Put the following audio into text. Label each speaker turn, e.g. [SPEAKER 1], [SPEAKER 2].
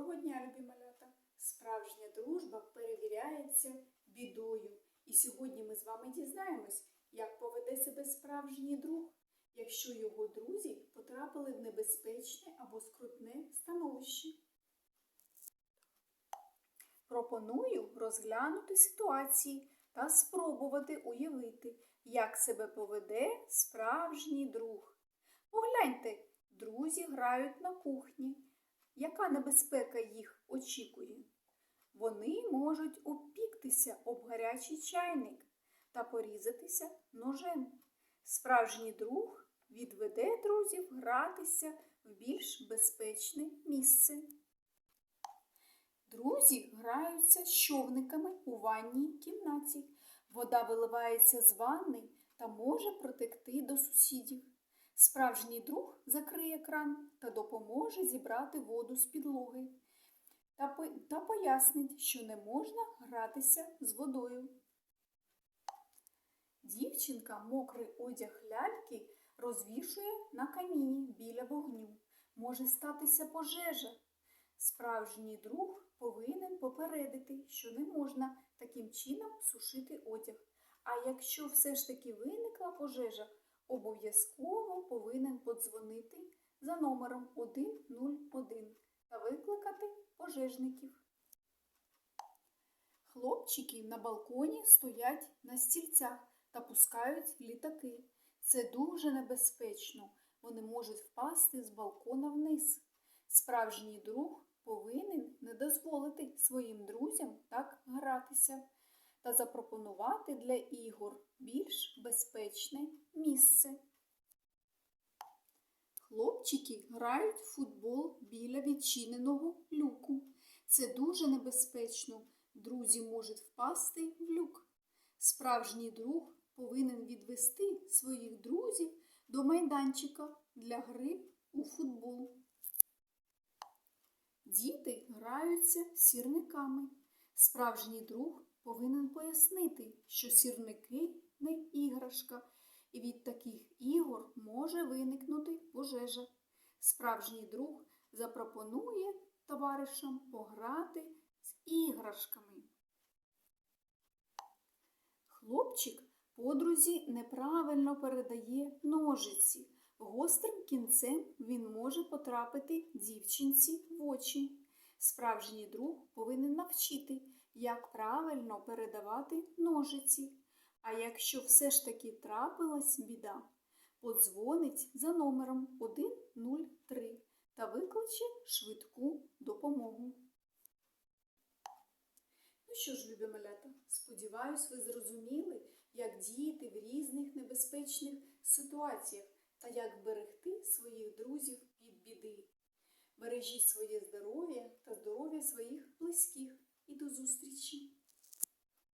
[SPEAKER 1] Доброго дня, любі малята! Справжня дружба перевіряється бідою. І сьогодні ми з вами дізнаємось, як поведе себе справжній друг, якщо його друзі потрапили в небезпечне або скрутне становище. Пропоную розглянути ситуації та спробувати уявити, як себе поведе справжній друг. Погляньте, друзі грають на кухні. Яка небезпека їх очікує? Вони можуть опіктися об гарячий чайник та порізатися ножем. Справжній друг відведе друзів гратися в більш безпечне місце. Друзі граються з човниками у ванній кімнаті. Вода виливається з ванни та може протекти до сусідів. Справжній друг закриє кран та допоможе зібрати воду з підлоги та, по- та пояснить, що не можна гратися з водою. Дівчинка мокрий одяг ляльки розвішує на каміні біля вогню. Може статися пожежа. Справжній друг повинен попередити, що не можна таким чином сушити одяг. А якщо все ж таки виникла пожежа, обов'язково повинен подзвонити за номером 101 та викликати пожежників. Хлопчики на балконі стоять на стільцях та пускають літаки. Це дуже небезпечно. Вони можуть впасти з балкона вниз. Справжній друг повинен не дозволити своїм друзям так гратися та запропонувати для ігор більш безпечне місце. Хлопчики грають в футбол біля відчиненого люку. Це дуже небезпечно. Друзі можуть впасти в люк. Справжній друг повинен відвести своїх друзів до майданчика для гри у футбол. Діти граються сірниками. Справжній друг повинен пояснити, що сірники не іграшка, і від таких ігор може виникнути пожежа. Справжній друг запропонує товаришам пограти з іграшками. Хлопчик подрузі неправильно передає ножиці. Гострим кінцем він може потрапити дівчинці в очі. Справжній друг повинен навчити, як правильно передавати ножиці. А якщо все ж таки трапилась біда, подзвонить за номером 103 та викличе швидку допомогу. Ну що ж, любі малята, сподіваюсь, ви зрозуміли, як діяти в різних небезпечних ситуаціях та як берегти своїх друзів від біди. Бережіть своє здоров'я здоров'я своїх близьких і до зустрічі!